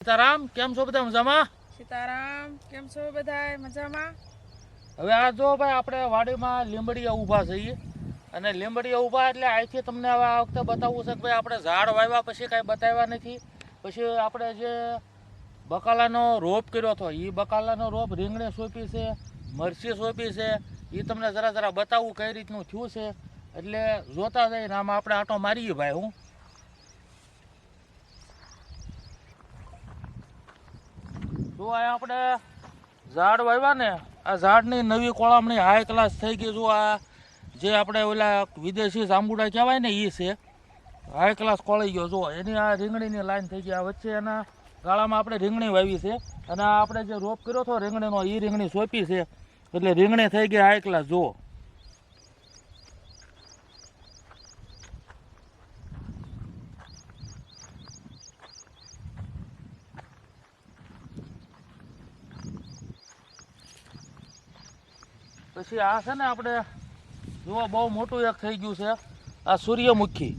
સીતારામ કેમ છો બધા મજામાં? સીતારામ કેમ છો બધાય? મજામાં? હવે આ જો ભાઈ આપણે વાડીમાં લીંબડીયા ઊભા થઈએ અને લીંબડીયા ઊભા એટલે અહીંથી તમને હવે આ વખતે બતાવવું છે કે ભાઈ આપણે ઝાડ વાવ્યા પછી કાંઈ બતાવ્યા નથી. પછી આપણે જે બકાલાનો રોપ કર્યો હતો એ બકાલાનો રોપ રીંગણી સોંપી છે મરચી સોંપી છે. એ તમને જરા જરા બતાવવું કઈ રીતનું થયું છે. એટલે જોતા જઈને આમાં આપણે આટો મારીએ ભાઈ હું. જો આ આપણે ઝાડ વાવ્યા ને, આ ઝાડની નવી કોળામણી હાઈ ક્લાસ થઈ ગઈ. જો આ જે આપણે ઓલા વિદેશી જાંબુડા કહેવાય ને એ છે. હાઈ ક્લાસ કોળી ગયો. જો એની આ રીંગણીની લાઈન થઈ ગઈ. આ વચ્ચે એના ગાળામાં આપણે રીંગણી વાવી છે. અને આપણે જે રોપ કર્યો હતો રીંગણીનો એ રીંગણી સોંપી છે. એટલે રીંગણી થઈ ગઈ હાઈ ક્લાસ જુઓ પછી આ છે ને આપણે જુઓ બહુ મોટું એક થઈ ગયું છે. આ સૂર્યમુખી.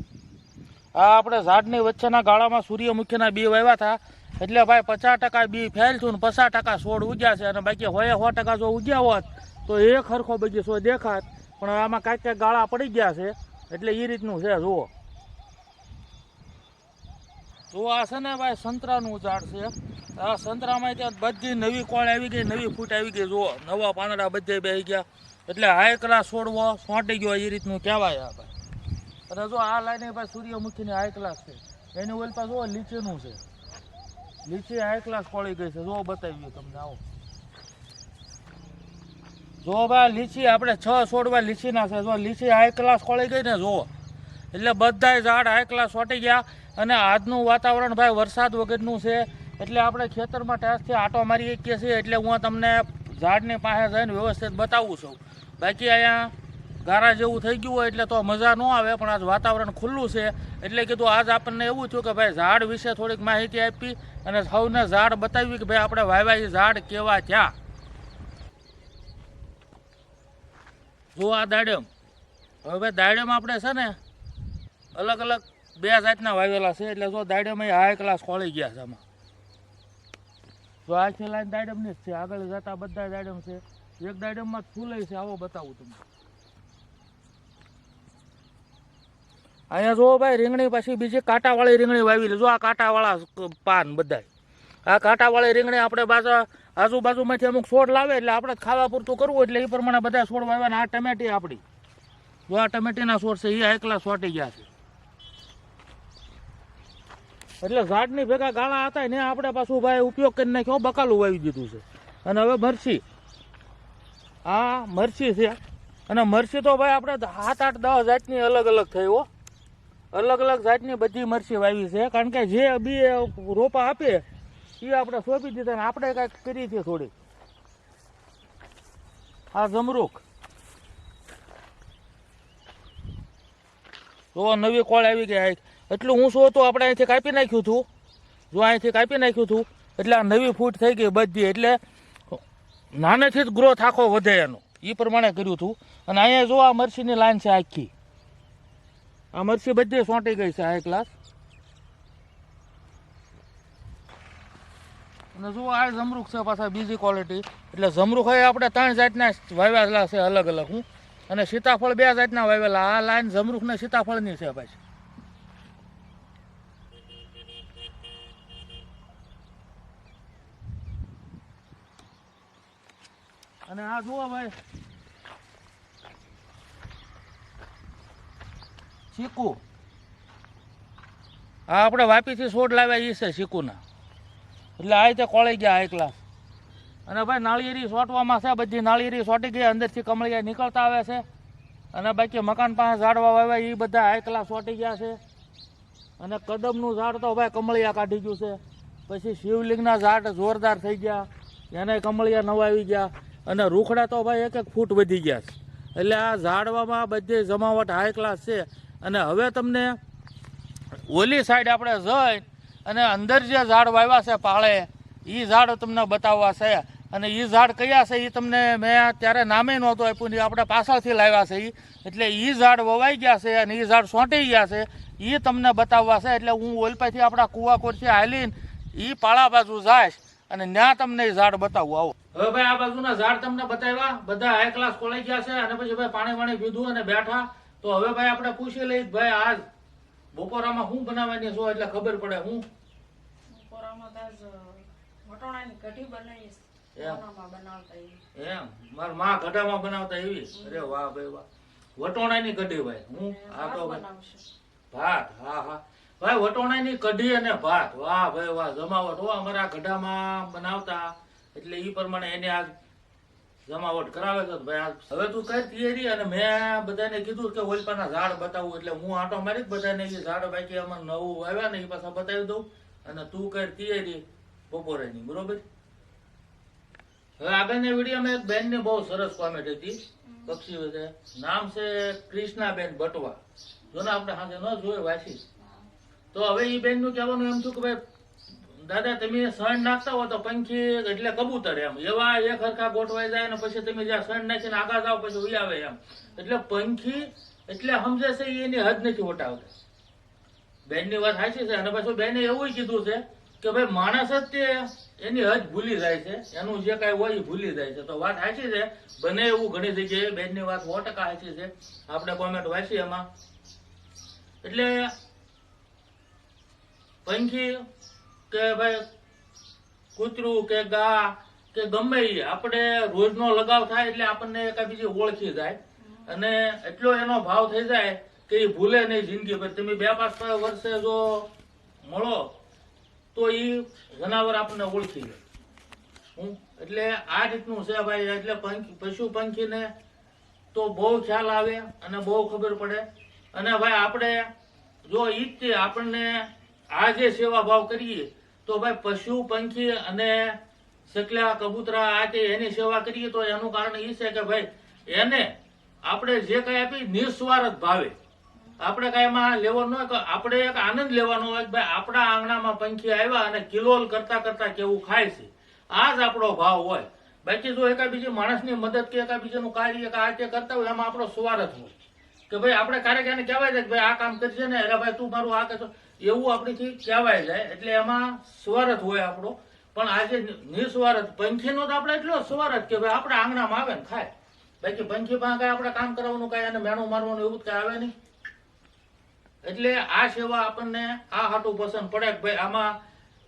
આ આપણે ઝાડની વચ્ચેના ગાળામાં સૂર્યમુખીના બી વાવ્યા હતા. એટલે ભાઈ પચાસ ટકા બી ફેલ થયું ને પચાસ ટકા છોડ ઉગ્યા છે અને બાકી હોય સો ટકા જો ઉગ્યા હોત તો એક હરખો બગીચો દેખાત. પણ આમાં કાંઈક કાંઈક ગાળા પડી ગયા છે. એટલે એ રીતનું છે, જુઓ. જુઓ આ છે ને ભાઈ સંતરાનું ઝાડ છે. આ સંતરામાં ત્યાં બધી નવી કોળ આવી ગઈ, નવી ફૂટ આવી ગઈ. જુઓ, નવા પાંદડા બધે બે ગયા. એટલે હાઈ ક્લાસ છોડવો સોંટી ગયો એ રીતનું કહેવાય ભાઈ. અને જો આ લાઈને ભાઈ સૂર્યમુખીની હાઈ ક્લાસ છે. એની ઓલ પાસે જુઓ લીચીનું છે. લીચી હાઈ ક્લાસ કોળી ગઈ છે. જો બતાવી તમને આવો. જો ભાઈ લીચી આપણે છ છોડવા લીચીના છે. જો લીચી હાઈ ક્લાસ કોળી ગઈ ને, જુઓ. એટલે બધાય ઝાડ હાઈ ક્લાસ ચોંટી ગયા. અને આજનું વાતાવરણ ભાઈ વરસાદ વગરનું છે. એટલે આપણે ખેતરમાં ટાસથી આટો મારી શકીએ છીએ, એટલે હું તમને ઝાડની પાસે જઈને વ્યવસ્થિત બતાવું છું. બાકી અહીંયા ગારા જેવું થઈ ગયું હોય એટલે તો મજા ન આવે, પણ આજ વાતાવરણ ખુલ્લું છે. એટલે કીધું આજ આપણને એવું થયું કે ભાઈ ઝાડ વિશે થોડીક માહિતી આપી અને સૌને ઝાડ બતાવી કે ભાઈ આપણે વાવ્યા એ ઝાડ કેવા ક્યાં? જો આ દાડમ. હવે દાડમ આપણે છે ને અલગ અલગ બે જાતના વાવેલા છે, એટલે જો દાડમ હાઈ ક્લાસ ખોળી ગયા છે આમાં. તો આખી લાઈન દાડમની જ છે. આગળ જતા બધા દાડમ છે. એક દાડમમાં ફૂલે છે. આવો બતાવું તમને. અહીંયા જો ભાઈ, રીંગણી પાછી બીજી કાંટાવાળી રીંગણી વાવી જો આ કાંટાવાળા પાન બધા આ કાંટાવાળી રીંગણી આપણે પાછા આજુબાજુમાંથી અમુક છોડ લાવે એટલે આપણે ખાવા પૂરતું કરવું એટલે એ પ્રમાણે બધા છોડ વાવ્યા આ ટમેટી આપણી જો આ ટમેટીના છોડ છે એ એકલા છોટી ગયા છે. એટલે ઝાડની ભેગા ગાળા હતા ને આપણે પાછું ભાઈ ઉપયોગ કરી નાખ્યો બકાલું વાવી દીધું છે. અને હવે મરછી આ મરછી છે. અને મરછી તો ભાઈ આપણે સાત, આઠ, દસ જાતની અલગ અલગ થઈ, હો. અલગ અલગ જાતની બધી મરછી વાવી છે. કારણ કે જે બી રોપા આપે, એ આપણે સોંપી દીધા ને આપણે કાંઈક કરી છે થોડી આ જમરૂખ તો નવી કોળ આવી ગઈ એટલું હું શું હતું? આપણે અહીંથી કાપી નાખ્યું હતું. જો અહીંથી કાપી નાખ્યું હતું, એટલે આ નવી ફૂટ થઈ ગઈ બધી, એટલે નાનેથી જ ગ્રોથ આખો વધે એનો. એ પ્રમાણે કર્યું હતું. અને અહીંયા જો આ મરસીની લાઈન છે આખી. આ મરચી બધી સોંટી ગઈ છે હાઈ ક્લાસ અને જો આ જમરૂખ છે પાછા બીજી ક્વોલિટી એટલે જમરૂખ આપણે ત્રણ જાતના વાવેલા છે અલગ અલગ, હું. અને સીતાફળ બે જાતના વાવેલા. આ લાઈન જમરૂખ ને સીતાફળની છે પાછી. અને આ જુઓ ભાઈ. ચીકુ. આ આપણે વાપીથી છોડ લાવ્યા એ છે ચીકુના. એટલે આ રીતે કોળી ગયા એકલા. અને ભાઈ નાળિયેરી સોટવામાં છે, બધી નાળિયેરી સોટી ગઈ, અંદરથી કમળિયા નીકળતા આવે છે. અને બાકી મકાન પાસે ઝાડવા વાવ્યા એ બધા ક્લાસ સોટી ગયા છે. અને કદમનું ઝાડ તો ભાઈ કમળિયા કાઢી ગયું છે. પછી શિવલિંગના ઝાડ જોરદાર થઈ ગયા. એને કમળિયા નવાવી ગયા. અને રૂખડા તો ભાઈ એક એક ફૂટ વધી ગયા છે. એટલે આ ઝાડવામાં બધી જમાવટ હાઈ ક્લાસ છે. અને હવે તમને ઓલી સાઈડ આપણે જઈ અને અંદર જે ઝાડ વાવ્યા છે પાળે એ ઝાડ તમને બતાવવા છે. અને એ ઝાડ કયા છે એ તમને મેં ત્યારે નામે નહોતું આપ્યું ઈ આપણે પાછળથી લાવ્યા છે એ એટલે એ ઝાડ વવાઈ ગયા છે અને એ ઝાડ સોંટી ગયા છે. એ તમને બતાવવા છે. એટલે હું ઓલપાથી આપણા કુવાકોરથી હાલીને એ પાળા બાજુ જાય અને ત્યાં તમને ઝાડ બતાવું આવો. હવે ભાઈ આ બાજુના ઝાડ તમને બતાવ્યા બધા હાઈ ક્લાસ કોલેજ ગયા છે અને પછી ભાઈ પાણી વાણી પીધું અને બેઠા. તો હવે ભાઈ આપણે પૂછી લઈ ભાઈ આજ બપોરામાં શું બનાવવાની છો એટલે ખબર પડે હું. બપોરામાં વટોણાની કઢી બનાવીશ એમ. વટોણામાં બનાવતા એવી. મારા માં ગઢામાં બનાવતા એવી અરે વાહ ભાઈ વાહ. વટોણાની કઢી ભાઈ હું આ તો ભાત હા હા. ભાઈ વટોણાની કઢી અને ભાત. વાહ ભાઈ વાહ જમાવટ. હો અમારા ગઢામાં બનાવતા. એટલે એ પ્રમાણે એને આજ જમાવટ કરાવે છે. ભાઈ આજ હવે તું કઈ તૈયારી અને મેં બધાને કીધું કે ઓલપાના ઝાડ બતાવું. એટલે હું આટો મારી જ બધાને એ ઝાડ બાકી અમારે નવું આવ્યા ને એ પાછા બતાવી દઉં. અને તું કઈ તૈયારી બપોરેની. બરોબર? હવે આગળની વિડીયોમાં એક બેન ને બહુ સરસ કોમેન્ટ હતી. પક્ષી નામ છે કૃષ્ણાબેન બટવા જો ને આપણે હાથે ન જોયે વાંચી. તો હવે એ બેનનું કહેવાનું એમ થયું કે ભાઈ, દાદા, તમે સહન નાખતા હો તો પંખી એટલે કબૂતર એમ. એવા એક હરખા ગોઠવાઈ જાય ને પછી તમે જ્યાં સણ નાખીને આગળ જાઓ પછી ઉઈ આવે એમ. એટલે પંખી, એટલે સમજે છે એની હદ નથી વટાવતા. બેનની વાત સાચી છે. અને પાછું બેને એવું કીધું છે કે ભાઈ, માણસ જ તે એની હદ ભૂલી જાય છે. એનું જે કાંઈ હોય એ ભૂલી જાય છે. તો વાત સાચી છે. બને એવું ઘણી જગ્યાએ બેનની વાત સો ટકા સાચી છે. આપણે કોમેન્ટ વાંચી એમાં. એટલે પંખી કે ભાઈ કૂતરું કે ગા કે ગમે એ આપણે રોજનો લગાવ થાય એટલે આપણને કઈ બીજી ઓળખી જાય. અને એટલો એનો ભાવ થઈ જાય કે એ ભૂલે નહીં જિંદગી પર તમે બે પાંચ વર્ષે જો મળો, તો એ જનાવર આપણને ઓળખી જાય હું એટલે આ રીતનું છે ભાઈ, એટલે પંખી, પશુ પંખીને તો બહુ ખ્યાલ આવે અને બહુ ખબર પડે. અને ભાઈ આપણે જો ઈ આપણને આ જે સેવા ભાવ કરીએ, તો ભાઈ પશુ, પંખી અને સકલા, કબૂતરા, આ તે એની સેવા કરીએ, તો એનું કારણ એ છે કે ભાઈ, એને આપણે જે કઈ આપી નિસ્વાર્થ ભાવે. આપણે કઈ એમાં લેવાનું હોય કે આપણે એક આનંદ લેવાનો હોય કે ભાઈ આપણા આંગણામાં પંખી આવ્યા અને કિલોલ કરતા કરતા કેવું ખાય છે. આ જ આપણો ભાવ હોય. બાકી જો એકા બીજી માણસની મદદ કે એકા બીજાનું કાર્ય કે આ તે કરતા હોય, એમાં આપણો સ્વાર્થ હોય. કે ભાઈ આપણે ક્યારેક એને કહેવાય છે કે ભાઈ આ કામ કરજે ને એટલે ભાઈ તું મારું આ કરશો એવું આપણીથી કહેવાય જાય એટલે એમાં સ્વાર્થ હોય આપણો. પણ આજે નિસ્વાર્થ, પંખીનો તો આપણે એટલો સ્વાર્થ કે ભાઈ આપણે આંગણામાં આવે ને ખાય. બાકી પંખી પાસે કાંઈ આપણે કામ કરાવવાનું કાંઈ અને મેણું મારવાનું એવું કાંઈ આવે નહીં. એટલે આ સેવા આપણને આ હાટું પસંદ પડે કે ભાઈ આમાં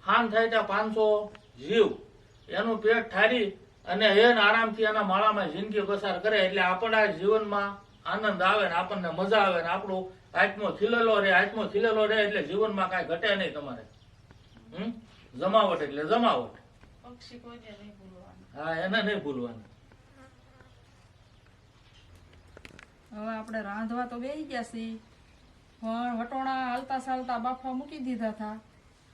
હાન થાય ત્યાં પાંચસો જીવ. એનું પેટ ઠારી અને હેન આરામથી એના માળામાં જિંદગી પસાર કરે. એટલે આપણા જીવનમાં આનંદ આવે ને આપણને મજા આવે ને આપણું આત્મો ખીલેલો રહે આત્મો ખીલેલો રહે એટલે જીવનમાં કાંઈ ઘટે નહીં તમારે. હમ? જમાવટ એટલે જમાવટ. હા એને નહીં ભૂલવાનું. હવે આપણે રાંધવા તો બેસી ગયા છીએ પણ વટોણા હાલતા ચાલતા બાફા મૂકી દીધા હતા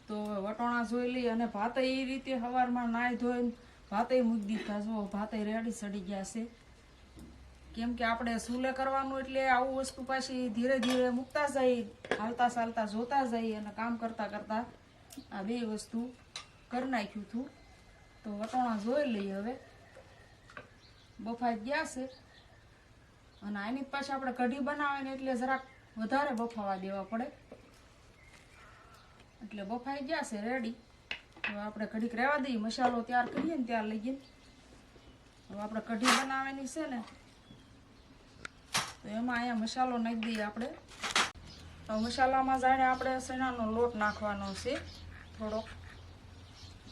તો વટોણા જોઈ લઈ અને ભાતે એ રીતે સવારમાં નાહી ધોઈને ભાતે મૂકી દીધા જો ભાતે રેડી સડી ગયા છે. કેમ કે આપણે સુલે કરવાનું એટલે આવું વસ્તુ પાછી ધીરે ધીરે મૂકતા જઈ હાલતા ચાલતા જોતા જઈ અને કામ કરતા કરતા આ બે વસ્તુ કરી નાખ્યું હતું તો વટોણા જોઈ લઈએ હવે. બફાઈ ગયા છે. અને આની પાછી આપણે કઢી બનાવવાની એટલે જરાક વધારે બફાવા દેવા પડે. એટલે બફાઈ ગયા છે રેડી હવે આપણે કઢીક રહેવા દઈએ, મસાલો તૈયાર કરીએ ને ત્યાર લઈએ. હવે આપણે કઢી બનાવવાની છે ને તો એમાં અહીંયા મસાલો નાખી દઈએ આપણે. મસાલામાં જાણે આપણે સેણાનો લોટ નાખવાનો છે. થોડોક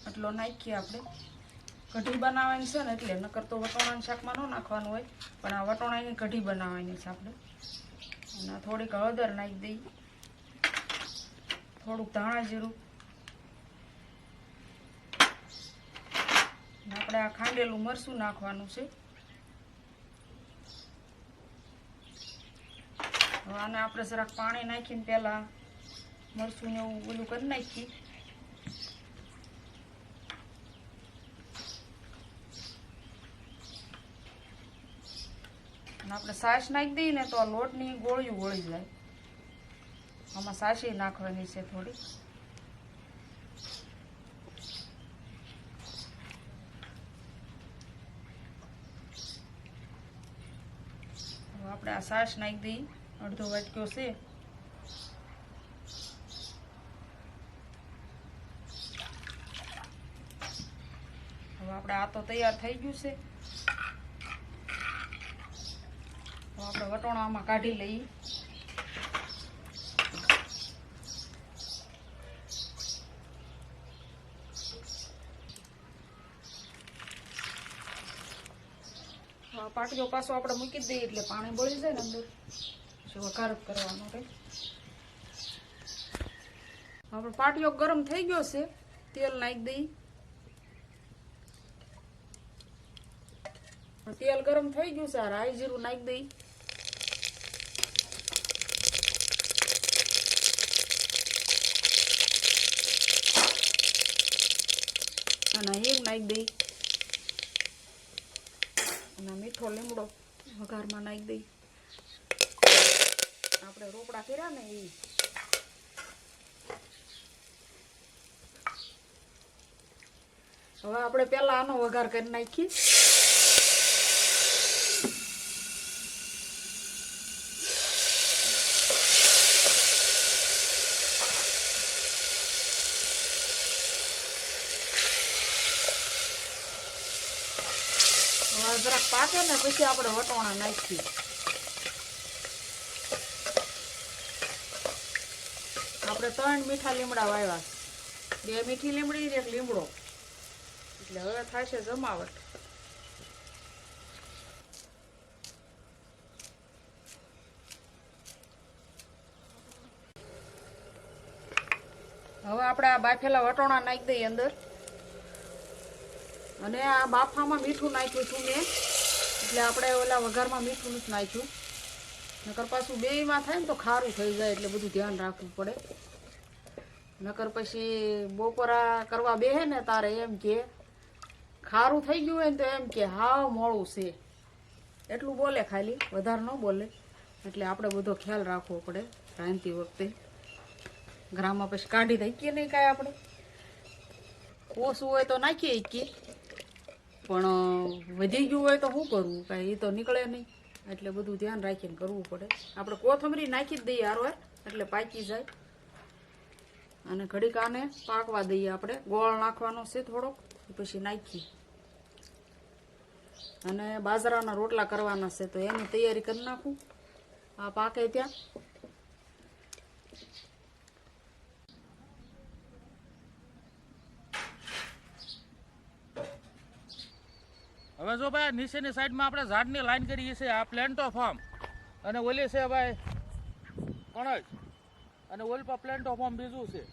એટલો નાખીએ આપણે. કઢી બનાવવાની છે ને એટલે, નકર તો વટોણાના શાકમાં ન નાખવાનું હોય, પણ આ વટોણાની કઢી બનાવવાની છે આપણે. અને થોડીક હળદર નાખી દઈએ. થોડુંક ધાણા જીરું. આપણે આ ખાંડેલું મરચું નાખવાનું છે. આને આપણે જરાક પાણી નાખીને પહેલાં મરચું ને એવું ઓલું કરી નાખીએ. અને આપણે સાસ નાખી દઈએ ને તો આ લોટની ગોળીયું ગોળી જાય. આમાં સાસી નાખવાની છે થોડી. આપણે આ સાસ નાખી દઈએ. અડધો વાટક્યો છે. હવે આપણે આ તો તૈયાર થઈ ગયું છે. આપણે વટોણા આમાં કાઢી લઈએ. પાટીઓ પાછો આપણે મૂકી દઈએ એટલે પાણી બળી જાય ને અંદર. પછી વઘાર કરવાનો રહે આપણે પાટિયો ગરમ થઈ ગયો છે, તેલ નાખી દઈ. તેલ ગરમ થઈ ગયું છે રાઈ જીરું નાખી દઈ. અને હિંગ નાખી દઈ. અને મીઠો લીમડો વઘારમાં નાખી દઈ. આપણે રોપડા કર્યા ને એ હવે આપણે પેલા આનો વઘાર કરી નાખીએ. જરાક પાકે ને પછી આપણે વટોણા નાખીએ. આપણે ત્રણ મીઠા લીમડા વાવ્યા બે મીઠી લીમડી એક લીમડો. એટલે હવે થશે જમાવટ. હવે આપણે આ બાફેલા વટોણા નાખી દઈએ અંદર. અને આ બાફામાં મીઠું નાખ્યું છું મેં. એટલે આપણે ઓલા વઘારમાં મીઠું નથી નાખ્યું. નકર પાછું બેયમાં થાય ને તો ખારું થઈ જાય એટલે બધું ધ્યાન રાખવું પડે. નકર પછી બપોરા કરવા બેહે ને તારે એમ કે, ખારું થઈ ગયું હોય ને તો એમ કે હાવ મોડું છે. એટલું બોલે ખાલી, વધારે ન બોલે. એટલે આપણે બધો ખ્યાલ રાખવો પડે રાંધતી વખતે. ગ્રામમાં પછી કાઢી દઈએ નહીં કાંઈ આપણે. ઓછું હોય તો નાખીએ ઈકી પણ વધી ગયું હોય તો શું કરવું? કાંઈ એ તો નીકળે નહીં. એટલે બધું ધ્યાન રાખીને કરવું પડે. આપણે કોથમરી નાખી જ દઈએ હારવાર, એટલે પાકી જાય. અને ઘડીક આને પાકવા દઈએ આપણે. ગોળ નાખવાનો છે થોડોક પછી નાખીએ. અને બાજરાના રોટલા કરવાના છે, તો એની તૈયારી કરી નાખું. આ પાકે ત્યાં. હવે જો ભાઈ, નીચેની સાઈડમાં આપણે ઝાડની લાઈન કરીએ છીએ, આ પ્લેન્ટો ફોર્મ અને ઓલી છે ભાઈ, કણજ. અને ઓલપા પ્લેન્ટો ફોર્મ બીજું છે.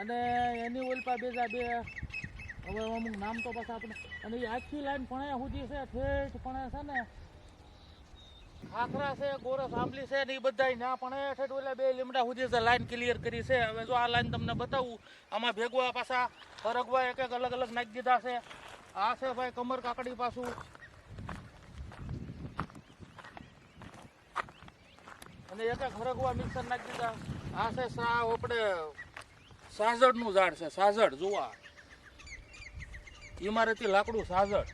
અને એની ઓલપા બીજા બે, હવે અમુક નામ તો પાછા આપણે અને એ આખી લાઈન પણ સુધી છે, ઠેઠ પણ છે ને. ખાખરા છે, ગોરસ આંબલી છે ને એ બધા ના પણ ઠેઠ ઓલા બે લીમડા સુધી છે, લાઈન ક્લિયર કરી છે. હવે જો આ લાઈન તમને બતાવું, આમાં ભેગવા પાછા ફરગવા એક એક અલગ અલગ નાખી દીધા છે. આ છે ભાઈ કમર કાકડી પાછું. અને એક ખરગવા મિક્સર નાખી દીધા. આ છે સા, આપણે સાજડનું ઝાડ છે, સાજડ જોવા ઇમારતી લાકડું સાજડ.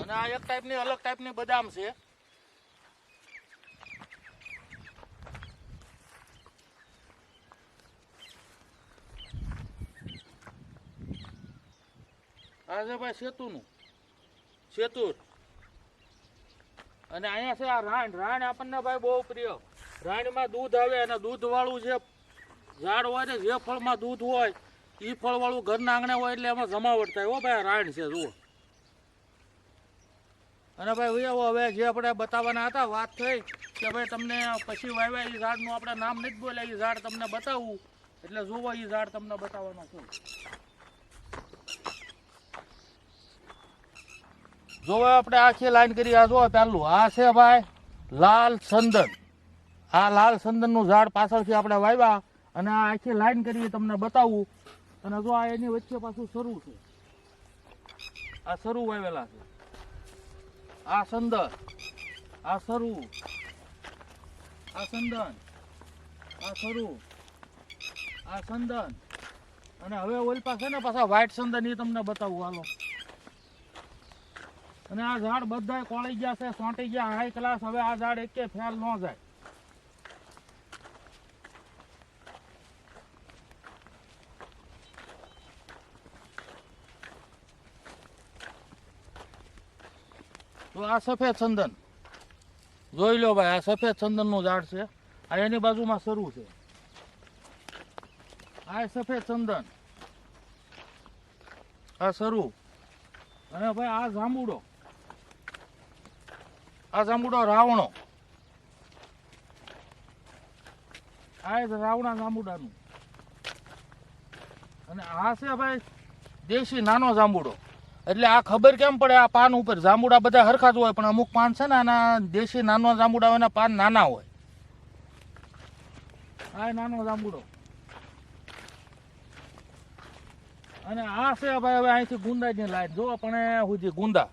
અને આ એક ટાઈપની અલગ ટાઈપની બદામ છે. આ છે ભાઈ સેતુનું. સેતુર. અને અહીંયા છે આ રાણ. રાણ આપણને ભાઈ બહુ પ્રિય. રાણમાં દૂધ આવે અને દૂધવાળું જે ઝાડ હોય ને, જે ફળમાં દૂધ હોય એ ફળવાળું ઘરના આંગણે હોય એટલે એમાં જમાવટ થાય. હો ભાઈ રાણ છે, જુઓ. અને ભાઈ હવે જે આપણે બતાવવાના હતા, વાત થઈ કે ભાઈ તમને પછી વાવ્યા એ ઝાડનું આપણે નામ નથી બોલ્યા. એ ઝાડ તમને બતાવવું એટલે જુઓ એ ઝાડ તમને બતાવવાના છે. જોવે આપણે આખી લાઈન કરી આ જો પહેલું. આ છે ભાઈ લાલ સંદન આ લાલ સંદનનું ઝાડ પાછળથી આપણે વાવ્યા અને આ આખી લાઈન કરી તમને બતાવું. અને જો આ એની વચ્ચે પાછું શરૂ છે. આ શરૂ વાવેલા છે. આ સંદન આ શરૂ. આ સંદન આ શરૂ. આ સંદન અને હવે ઓલ પાસે ને પાછા વ્હાઈટ સંદન એ તમને બતાવું. હાલો. અને આ ઝાડ બધા કોળી ગયા છે, સોંટી ગયા, હાઈ ક્લાસ હવે આ ઝાડ એક ફેલ ન જાય. તો આ સફેદ ચંદન. જોઈ લો ભાઈ, આ સફેદ ચંદનનું ઝાડ છે. આ એની બાજુમાં સરું છે. આ સફેદ ચંદન. આ સરું. અને ભાઈ, આ જાંબુડો. આ જાંબુડો રાવણો. આ એ રાવણા જાંબુડાનું અને આ છે ભાઈ દેશી નાનો જાંબુડો. એટલે આ ખબર કેમ પડે આ પાન ઉપર? જાંબુડા બધા હરખા જ હોય, પણ અમુક પાન છે ને આના દેશી નાનો જાંબુડા હોય પાન નાના હોય. આ નાનો જાંબુડો. અને આ છે ભાઈ હવે અહીંથી ગુંદાની લાઈન. જો પણ સુધી ગુંદા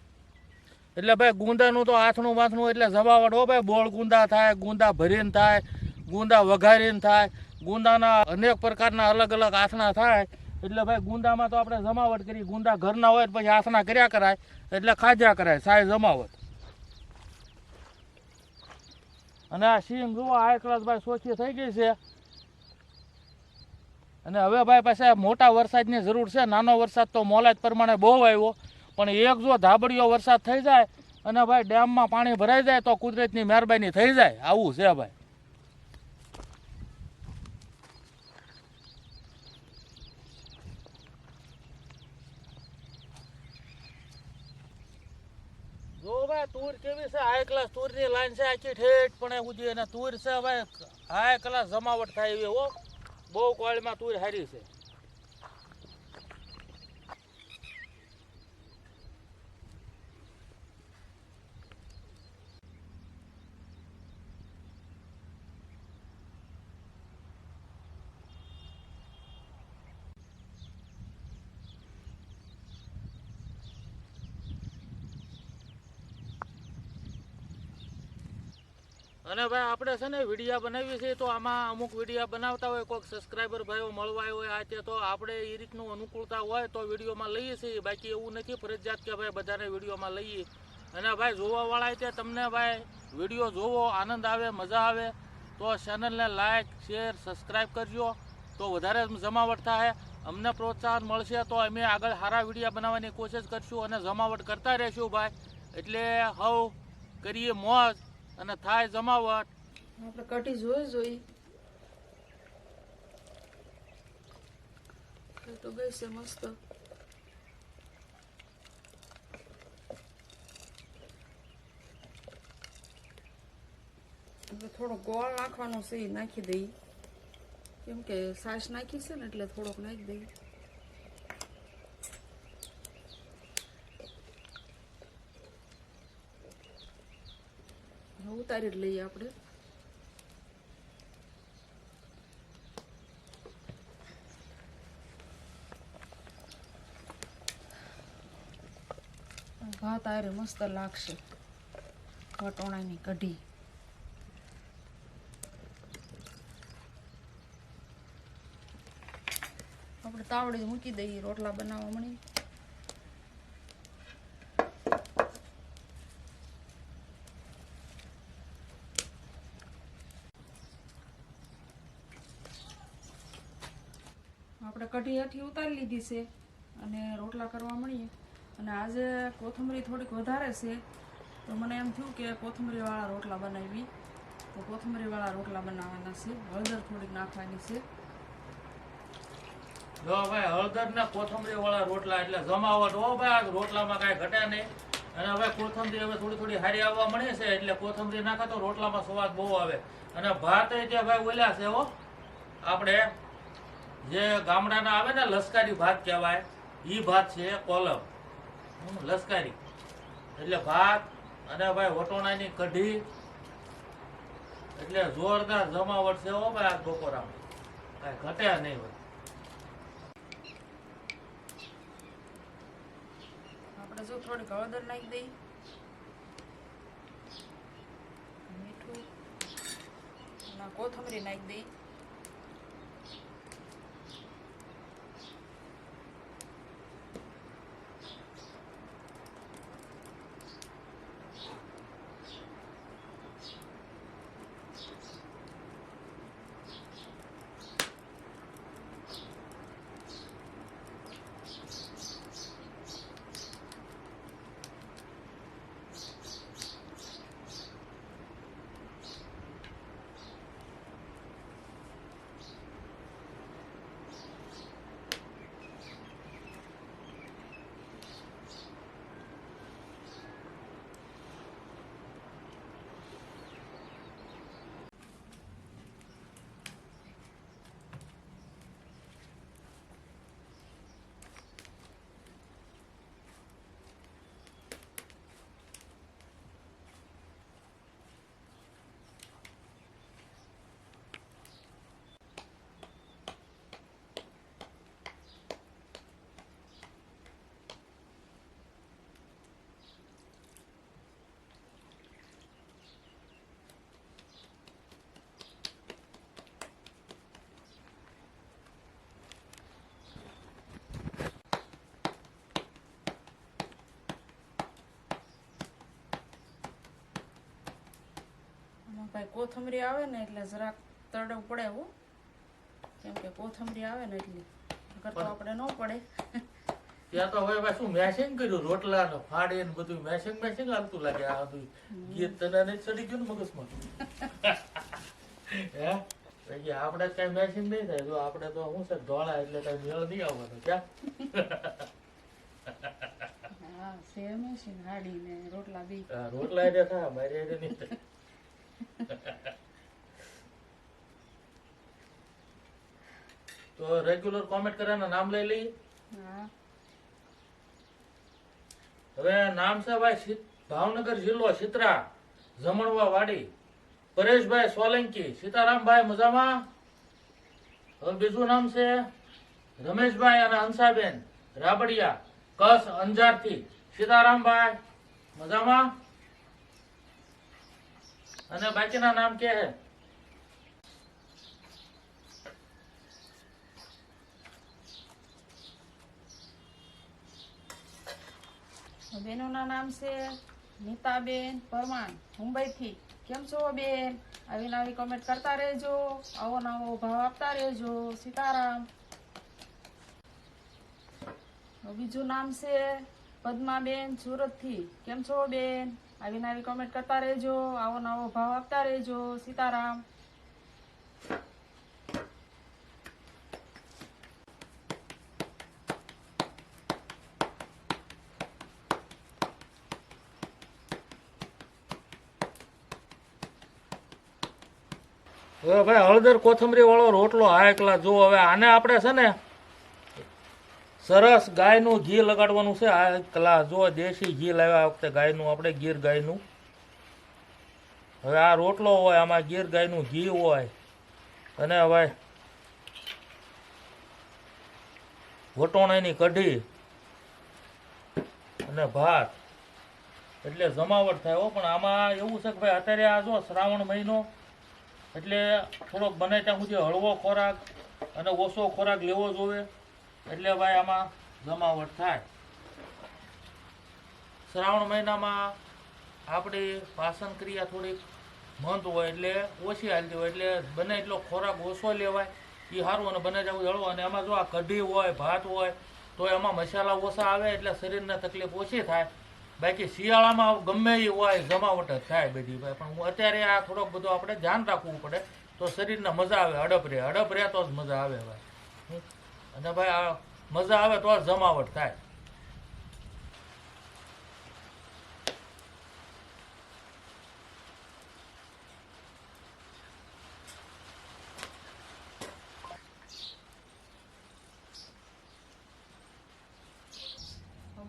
એટલે ભાઈ ગુંદાનું તો આથણું વાથણું એટલે જમાવટ હો ભાઈ. બોળ ગુંદા થાય, ગુંદા ભરીને થાય, ગુંદા વઘારીને થાય. ગુંદાના અનેક પ્રકારના અલગ અલગ આથણા થાય. એટલે ભાઈ ગુંદામાં તો આપણે જમાવટ કરી. ગુંદા ઘરના હોય પછી આસના કર્યા કરાય. એટલે ખાજા કરાય. સાય જમાવટ. અને આ સિંહ જુઓ, આ ક્લાસ ભાઈ સોચી થઈ ગઈ છે. અને હવે ભાઈ પાસે મોટા વરસાદની જરૂર છે. નાનો વરસાદ તો મોલાદ પ્રમાણે બહુ આવ્યો. પણ એક જો ધાબડીયો વરસાદ થઈ જાય અને ભાઈ ડેમમાં પાણી ભરાઈ જાય તો કુદરતની મહેરબાની થઈ જાય. આવું છે ભાઈ. ભાઈ તુર કેવી છે? હાઈ ક્લાસ તુરની લાઈન છે આખી ઠેઠ પણ ઉજી અને તુર છે ભાઈ હાઈ ક્લાસ જમાવટ થાય એવી હો. બહુ ક્વોલિટીમાં તુર હારી છે. અને ભાઈ, આપણે છે ને વિડીયા બનાવીએ છીએ, તો આમાં અમુક વિડીયા બનાવતા હોય, કોઈક સબસ્ક્રાઈબર ભાઈઓ મળવા હોય, આ તે, તો આપણે એ રીતનું અનુકૂળતા હોય, તો વિડીયોમાં લઈએ છીએ. બાકી એવું નથી ફરજિયાત કે ભાઈ બધાને વિડીયોમાં લઈએ. અને ભાઈ જોવાવાળા તે તમને ભાઈ, વીડિયો જોવો, આનંદ આવે, મજા આવે, તો ચેનલને લાઇક શેર સબસ્ક્રાઈબ કરજો. તો વધારે જમાવટ થાય. અમને પ્રોત્સાહન મળશે તો અમે આગળ સારા વિડીયા બનાવવાની કોશિશ કરશું અને જમાવટ કરતા રહેશું ભાઈ. એટલે હવ કરીએ મોજ. અને થાય જમાવટ. આપણે કઢી જોઈ જોઈ. તો ગઈ છે મસ્ત થોડો ગોળ નાખવાનો છે નાખી દઈ. કેમ કે સાસ નાખી છે ને એટલે થોડોક નાખી દઈ. ઉતારી જ લઈએ આપણે. ભાત આરે મસ્ત લાગશે. વટોણાની કઢી. આપણે તાવડી મૂકી દઈએ, રોટલા બનાવવા મળી. આપણે કઢી હેઠી ઉતારી લીધી છે અને રોટલા કરવા મળીએ. અને આજે કોથમરી થોડીક વધારે છે. તો મને એમ થયું કે કોથમરીવાળા રોટલા બનાવી તો કોથમરીવાળા રોટલા બનાવવાના છે. હળદર થોડીક નાખવાની છે. જો ભાઈ હળદર ને કોથમરી વાળા રોટલા એટલે જમાવટ. હો ભાઈ રોટલામાં કાંઈ ઘટે નહીં. અને હવે કોથમરી હવે થોડી થોડી હારી આવવા મળે છે, એટલે કોથમરી નાખે તો રોટલામાં સ્વાદ બહુ આવે. અને ભાત જે ભાઈ ઓલ્યા છે હો, આપણે જે ગામડાના આવે ને લશ્કરી ભાત કહેવાય, ઈ ભાત છે કોલમ. લશ્કરી. એટલે ભાત અને ભાઈ વટોણાની કઢી. એટલે જોરદાર જમાવટ છે હો ભાઈ આ બપોરામાં. કાંઈ ઘટે નહીં હોય. આપણે જો થોડી હળદર નાખી દઈ મીઠું. કોથમરી નાખી દઈ ભાઈ કોથમરી આવે ને એટલે જરાક તળવું પડે એવું કેમ કે કોથમરી આવે ને એટલે આપણે ન પડે. ત્યાં તો હવે શું મેશિંગ કર્યું રોટલા ને ફાડે ને બધું મેશિંગ મેશિંગ આવતું લાગે આ બધું. ગીત તને ચડી ગયું ને મગજમાં? હે? આપડે આપણે કઈ મેશિંગ નહીં થાય. જો આપણે તો શું છે ધોળા એટલે કઈ મેળ નહીં આવવાનો. ક્યાં? રોટલા બી. રોટલા એને થાય મારી એને નહીં તો રેગ્યુલર કોમેન્ટ કર્યા નામ લઈ લઈ હવે નામ છે ભાઈ ભાવનગર જિલ્લો સિત્રા જમણવા વાડી. પરેશભાઈ સોલંકી સીતારામભાઈ મજામાં? હવે બીજું નામ છે રમેશભાઈ અને હંસાબેન રાબડિયા કસ અંજારથી. સીતારામભાઈ મજામાં? અને બાકીના નામ કે હે? બેનોના નામ છે, નીતાબેન પરમાણ મુંબઈથી. કેમ છો બેન? આવી નવી કોમેન્ટ કરતા રહેજો, આવો નવો ભાવ આપતા રહેજો. સીતારામ. બીજું નામ છે પદ્માબેન સુરતથી. કેમ છો બેન? આવી નવી કોમેન્ટ કરતા રહેજો, આવો નવો ભાવ આપતા રહેજો, સીતારામ. હવે ભાઈ હળદર કોથમરી વાળો રોટલો આ એકલા જો હવે આને આપણે છે ને સરસ ગાયનું ઘી લગાડવાનું છે. આ એકલા જો દેશી ઘી લાવ્યા વખતે ગાયનું, આપણે ગીર ગાયનું. હવે આ રોટલો હોય, આમાં ગીર ગાયનું ઘી હોય. અને હવે વટોણાની કઢી અને ભાત. એટલે જમાવટ થાય હો, પણ આમાં એવું છે કે ભાઈ અત્યારે આ જો શ્રાવણ મહિનો એટલે થોડોક બને ત્યાં સુધી હળવો ખોરાક અને ઓછો ખોરાક લેવો જોઈએ એટલે ભાઈ આમાં જમાવટ થાય. શ્રાવણ મહિનામાં આપણી પાચન ક્રિયા થોડીક મંદ હોય એટલે ઓછી હાલતી હોય એટલે બને એટલો ખોરાક ઓછો લેવાય. એ સારું અને બને જવું હળવો. અને એમાં જો આ કઢી હોય, ભાત હોય, તો એમાં મસાલા ઓછા આવે એટલે શરીરને તકલીફ ઓછી થાય. બાકી શિયાળામાં ગમે એ હોય, જમાવટ જ થાય બધી ભાઈ. પણ હું અત્યારે આ થોડોક બધો આપણે ધ્યાન રાખવું પડે, તો શરીરને મજા આવે અડપ રહે. અડપ રહે તો જ મજા આવે ભાઈ. અને ભાઈ આ મજા આવે તો જમાવટ થાય.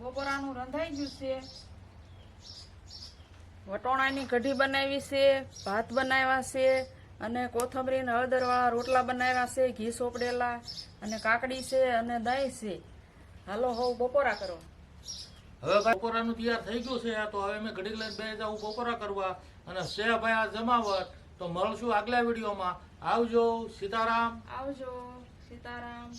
બપોરાનું રંધાઈ ગયું છે. વટોણાની કઢી બનાવી છે ભાત બનાવ્યા છે અને કોથમરીને હળદરવાળા રોટલા બનાવ્યા છે ઘી સોપડેલા અને કાકડી છે અને દહીં છે. હાલો હવ બપોરા કરો. હવે બપોરાનું તૈયાર થઈ ગયું છે તો હવે મેં ઘડીક લઈને બે જાઉં બપોરા કરવા અને છે ભાઈ આ જમાવટ તો મળશું આગલા વિડીયોમાં. આવજો સીતારામ. આવજો સીતારામ.